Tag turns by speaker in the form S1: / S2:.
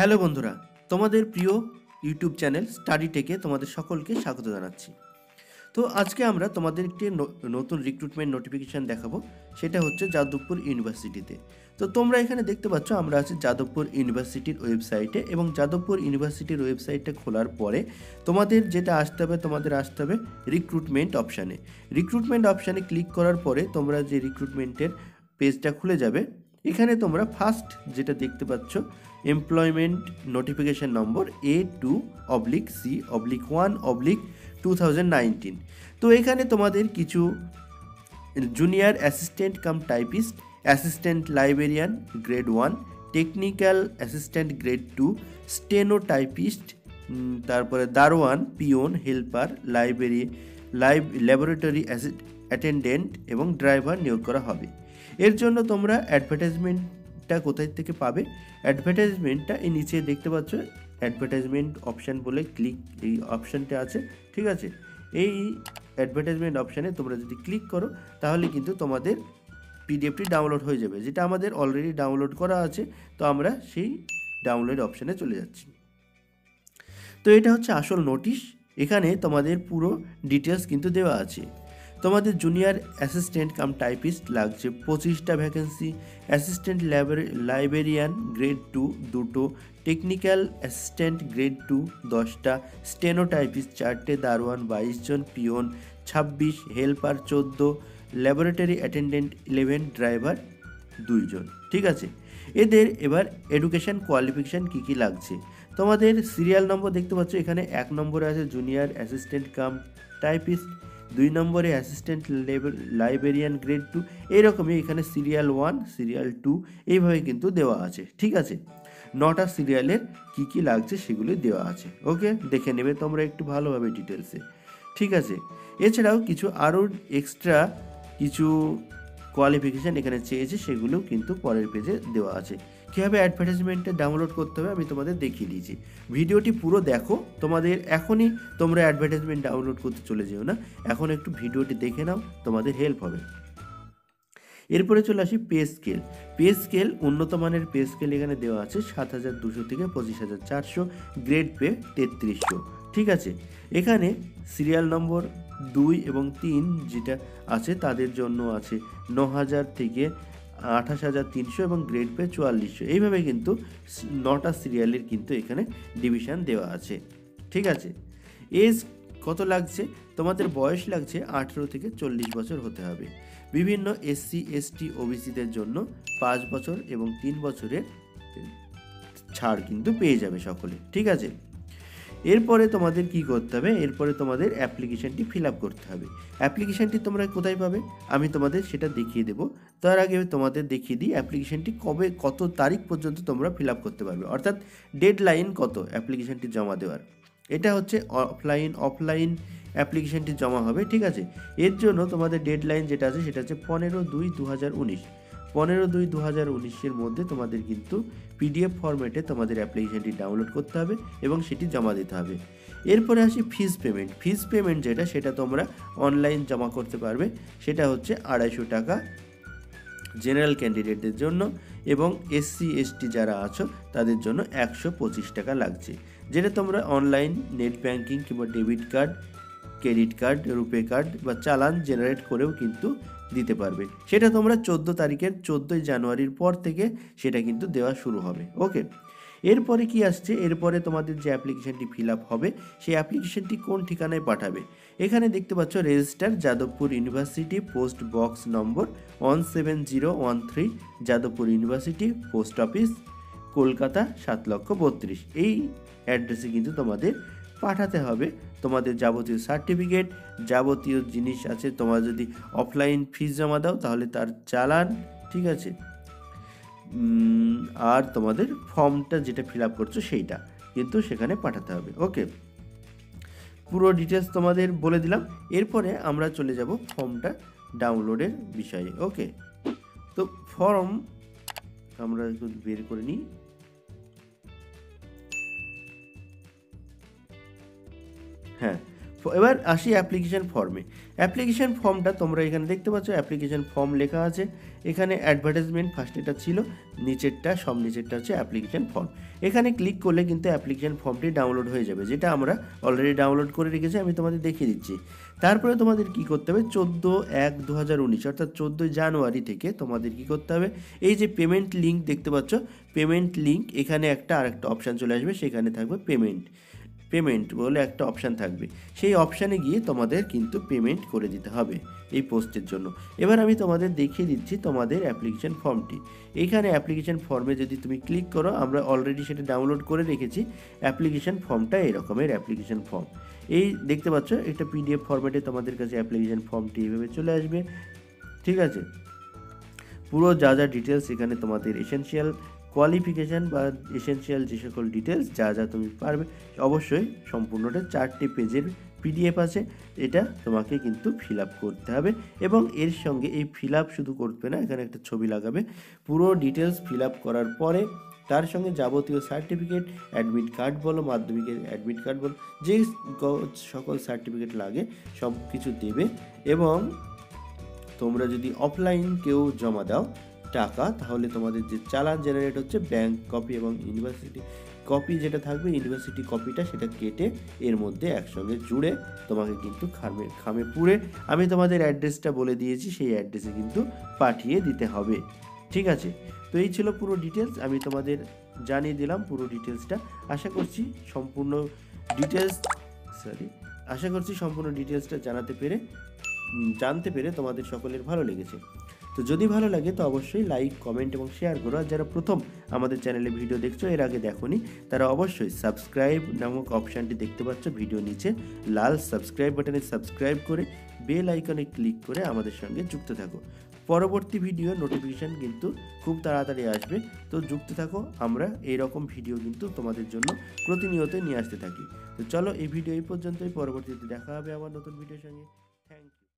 S1: Hello বন্ধুরা, তোমাদের প্রিয় ইউটিউব চ্যানেল স্টাডি টেকে তোমাদের সকলকে স্বাগত জানাচ্ছি। তো আজকে আমরা তোমাদের একটি নতুন রিক্রুটমেন্ট নোটিফিকেশান দেখাবো, সেটা হচ্ছে যাদবপুর ইউনিভার্সিটিতে। তো তোমরা এখানে দেখতে পাচ্ছ, আমরা আছি যাদবপুর ইউনিভার্সিটির ওয়েবসাইটে এবং যাদবপুর ইউনিভার্সিটির ওয়েবসাইটটা খোলার পরে তোমাদের যেটা আসতে হবে, তোমাদের আসতে হবে রিক্রুটমেন্ট অপশানে রিক্রুটমেন্ট অপশানে ক্লিক করার পরে তোমরা যে রিক্রুটমেন্টের পেজটা খুলে যাবে এখানে তোমরা ফার্স্ট যেটা দেখতে পাচ্ছ employment notification number A two oblique C oblique one oblique two তো এখানে তোমাদের কিছু junior assistant cum typist assistant librarian grade one technical assistant grade two steno typist তারপরে দারোয়ান, peon, helper library live laboratory attendant এবং driver নিয়োগ করা হবে। এর জন্য তোমরা অ্যাডভার্টাইজমেন্টটা কোথায় থেকে পাবে? অ্যাডভার্টাইজমেন্টটা এই নিচে দেখতে পাচ্ছ অ্যাডভার্টাইজমেন্ট অপশান বলে ক্লিক এই অপশানটা আছে, ঠিক আছে? এই অ্যাডভার্টাইজমেন্ট অপশানে তোমরা যদি ক্লিক করো, তাহলে কিন্তু তোমাদের পিডিএফটি ডাউনলোড হয়ে যাবে, যেটা আমাদের অলরেডি ডাউনলোড করা আছে, তো আমরা সেই ডাউনলোড অপশানে চলে যাচ্ছি। তো এটা হচ্ছে আসল নোটিশ এখানে তোমাদের পুরো ডিটেলস কিন্তু দেওয়া আছে। তোমাদের জুনিয়র অ্যাসিস্ট্যান্ট কাম টাইপিস্ট লাগছে। পঁচিশটা vacancy assistant librarian grade two দুটো টেকনিক্যাল অ্যাসিস্ট্যান্ট গ্রেড টু দশটা স্টেনো টাইপিস্ট চারটে, দারোয়ান বাইশ জন পিওন ছাব্বিশ হেল্পার চোদ্দ ল্যাবরেটরি অ্যাটেন্ডেন্ট ইলেভেন ড্রাইভার দুইজন ঠিক আছে? এদের এবার এডুকেশন কোয়ালিফিকেশান কী কী লাগছে? তোমাদের সিরিয়াল নম্বর দেখতে পাচ্ছ, এখানে এক নম্বরে আছে জুনিয়র অ্যাসিস্ট্যান্ট কাম টাইপিস্ট দুই নম্বরে অ্যাসিস্ট্যান্ট লাইব্রেরিয়ান গ্রেড টু এইরকমই এখানে সিরিয়াল ওয়ান সিরিয়াল টু এইভাবে কিন্তু দেওয়া আছে, ঠিক আছে? নটা সিরিয়ালের কি কি লাগছে সেগুলি দেওয়া আছে ওকে দেখে নেবে তোমরা একটু ভালোভাবে ডিটেলসে ঠিক আছে? এছাড়াও কিছু আরও এক্সট্রা কিছু কোয়ালিফিকেশান এখানে চেয়েছে, সেগুলোও কিন্তু পরের পেজে দেওয়া আছে। কীভাবে অ্যাডভার্টাইজমেন্টে ডাউনলোড করতে হবে আমি তোমাদের দেখিয়ে দিয়েছি। ভিডিওটি পুরো দেখো, তোমাদের এখনই তোমরা অ্যাডভার্টাইজমেন্ট ডাউনলোড করতে চলে যেও না, এখন একটু ভিডিওটি দেখে নাও, তোমাদের হেল্প হবে। এরপরে চলে আসি পে স্কেল পে স্কেল উন্নত মানের পে স্কেল এখানে দেওয়া আছে সাত হাজার দুশো থেকে পঁচিশ হাজার চারশো গ্রেড পে তেত্রিশশো। ঠিক আছে? এখানে সিরিয়াল নম্বর দুই এবং তিন যেটা আছে তাদের জন্য আছে ন হাজার থেকে আঠাশ হাজার তিনশো এবং গ্রেড পে চুয়াল্লিশশো। এইভাবে কিন্তু নটা সিরিয়ালের কিন্তু এখানে ডিভিশন দেওয়া আছে। ঠিক আছে? এজ কত লাগছে? তোমাদের বয়স লাগছে আঠেরো থেকে চল্লিশ বছর হতে হবে। বিভিন্ন এসসি এসটি ওবিসিদের জন্য পাঁচ বছর এবং তিন বছরের ছাড় কিন্তু পেয়ে যাবে সকলে। ঠিক আছে? এরপরে তোমাদের কি করতে হবে? এরপরে তোমাদের অ্যাপ্লিকেশনটি ফিল আপ করতে হবে। অ্যাপ্লিকেশনটি তোমরা কোথায় পাবে? আমি তোমাদের সেটা দেখিয়ে দেবো। তার আগে তোমাদের দেখিয়ে দিই অ্যাপ্লিকেশনটি কবে, কত তারিখ পর্যন্ত তোমরা ফিল আপ করতে পারবে। অর্থাৎ ডেড লাইন কত অ্যাপ্লিকেশনটি জমা দেওয়ার। এটা হচ্ছে অফলাইন অফলাইন অ্যাপ্লিকেশনটি জমা হবে, ঠিক আছে? এর জন্য তোমাদের ডেড লাইন যেটা আছে সেটা হচ্ছে পনেরো দুই দু হাজার উনিশ। পনেরো দুই দু হাজার উনিশের মধ্যে তোমাদের কিন্তু পিডিএফ ফরম্যাটে তোমাদের অ্যাপ্লিকেশনটি ডাউনলোড করতে হবে এবং সেটি জমা দিতে হবে। এরপরে আসি ফিস পেমেন্ট। ফিস পেমেন্ট যেটা, সেটা তোমরা অনলাইন জমা করতে পারবে। সেটা হচ্ছে আড়াইশো টাকা জেনারেল ক্যান্ডিডেটদের জন্য এবং এসসি এসটি যারা আছো, তাদের জন্য একশো পঁচিশ টাকা লাগছে। যেটা তোমরা অনলাইন নেট ব্যাঙ্কিং কিংবা debit card credit card, RuPay card বা চালান জেনারেট করেও কিন্তু দিতে পারবে। সেটা তোমরা চোদ্দ তারিখের চোদ্দোই জানুয়ারির পর থেকে সেটা কিন্তু দেওয়া শুরু হবে। ওকে? এরপরে কি আসছে? এরপরে তোমাদের যে অ্যাপ্লিকেশনটি ফিল আপ হবে, সেই অ্যাপ্লিকেশনটি কোন ঠিকানায় পাঠাবে? এখানে দেখতে পাচ্ছ register Jadavpur university, post box number one seven zero one three, Jadavpur university, post office, Kolkata, সাত লক্ষ বত্রিশ। এই অ্যাড্রেসে কিন্তু তোমাদের পাঠাতে হবে। তোমাদের যাবতীয় সার্টিফিকেট, যাবতীয় জিনিস আছে, তোমরা যদি অফলাইন ফিস জমা দাও তাহলে তার চালান, ঠিক আছে? আর তোমাদের ফর্মটা যেটা ফিল আপ করছ সেইটা কিন্তু সেখানে পাঠাতে হবে। ওকে পুরো ডিটেলস তোমাদের বলে দিলাম। এরপরে আমরা চলে যাব ফর্মটা ডাউনলোডের বিষয়ে। ওকে তো ফর্ম আমরা একটু বের করে নিই। হ্যাঁ। এবার আসি অ্যাপ্লিকেশন ফর্মে অ্যাপ্লিকেশন ফর্মটা তোমরা এখানে দেখতে পাচ্ছ অ্যাপ্লিকেশন ফর্ম লেখা আছে। এখানে অ্যাডভার্টাইজমেন্ট ফার্স্টেটা ছিল, নিচেরটা, সব নিচেরটা হচ্ছে অ্যাপ্লিকেশন ফর্ম এখানে ক্লিক করলে কিন্তু অ্যাপ্লিকেশন ফর্মটি ডাউনলোড হয়ে যাবে, যেটা আমরা অলরেডি ডাউনলোড করে রেখেছি, আমি তোমাদের দেখিয়ে দিচ্ছি। তারপরে তোমাদের কি করতে হবে, চোদ্দ এক দু হাজার উনিশ, অর্থাৎ চোদ্দোই জানুয়ারি থেকে তোমাদের কি করতে হবে, এই যে পেমেন্ট লিঙ্ক দেখতে পাচ্ছ পেমেন্ট লিঙ্ক এখানে একটা আরেকটা অপশান চলে আসবে, সেখানে থাকবে পেমেন্ট পেমেন্ট বলে একটা অপশান থাকবে। সেই অপশানে গিয়ে তোমাদের কিন্তু পেমেন্ট করে দিতে হবে এই পোস্টের জন্য। এবার আমি তোমাদের দেখিয়ে দিচ্ছি তোমাদের অ্যাপ্লিকেশন ফর্মটি এইখানে অ্যাপ্লিকেশন ফর্মে যদি তুমি ক্লিক করো, আমরা অলরেডি সেটা ডাউনলোড করে রেখেছি। অ্যাপ্লিকেশন ফর্মটা এরকমের অ্যাপ্লিকেশন ফর্ম এই দেখতে পাচ্ছ একটা পিডিএফ ফর্ম্যাটে তোমাদের কাছে অ্যাপ্লিকেশন ফর্মটি এইভাবে চলে আসবে। ঠিক আছে? পুরো যা যা ডিটেলস এখানে তোমাদের এসেনশিয়াল কোয়ালিফিকেশান বা এসেনশিয়াল যে সকল ডিটেলস যা যা তুমি পারবে, অবশ্যই সম্পূর্ণটা চারটি পেজের পিডিএফ আছে। এটা তোমাকে কিন্তু ফিল আপ করতে হবে এবং এর সঙ্গে এই ফিল আপ শুধু করবে না, এখানে একটা ছবি লাগাবে। পুরো ডিটেলস ফিল আপ করার পরে তার সঙ্গে যাবতীয় সার্টিফিকেট অ্যাডমিট কার্ড বলো মাধ্যমিকের অ্যাডমিট কার্ড বলো, যে সকল সার্টিফিকেট লাগে সব কিছু দেবে এবং তোমরা যদি অফলাইন কেউ জমা দাও টাকা, তাহলে তোমাদের যে চালান জেনারেট হচ্ছে ব্যাংক কপি এবং ইউনিভার্সিটি কপি যেটা থাকবে ইউনিভার্সিটি কপিটা সেটা কেটে এর মধ্যে একসঙ্গে জুড়ে তোমাকে কিন্তু খামে খামে পুড়ে আমি তোমাদের অ্যাড্রেসটা বলে দিয়েছি, সেই অ্যাড্রেসে কিন্তু পাঠিয়ে দিতে হবে। ঠিক আছে? তো এই ছিল পুরো ডিটেলস আমি তোমাদের জানিয়ে দিলাম পুরো ডিটেলসটা আশা করছি সম্পূর্ণ ডিটেলস সরি আশা করছি সম্পূর্ণ ডিটেলসটা জানাতে পেরে জানতে পেরে তোমাদের সকলের ভালো লেগেছে। তো যদি ভালো লাগে, তো অবশ্যই লাইক কমেন্ট এবং শেয়ার করো। আর যারা প্রথম আমাদের চ্যানেলে ভিডিও দেখছ, এর আগে দেখোনি, তারা অবশ্যই সাবস্ক্রাইব নামক অপশানটি দেখতে পাচ্ছ ভিডিও নিচে। লাল সাবস্ক্রাইব বাটনে সাবস্ক্রাইব করে বেল আইকনে ক্লিক করে আমাদের সঙ্গে যুক্ত থাকো। পরবর্তী ভিডিও নোটিফিকেশান কিন্তু খুব তাড়াতাড়ি আসবে। তো যুক্ত থাকো, আমরা এই রকম ভিডিও কিন্তু তোমাদের জন্য প্রতিনিয়ত নিয়ে আসতে থাকি। তো চলো এই ভিডিও এই পর্যন্তই। পরবর্তীতে দেখা হবে আমার নতুন ভিডিওর সঙ্গে। Thank you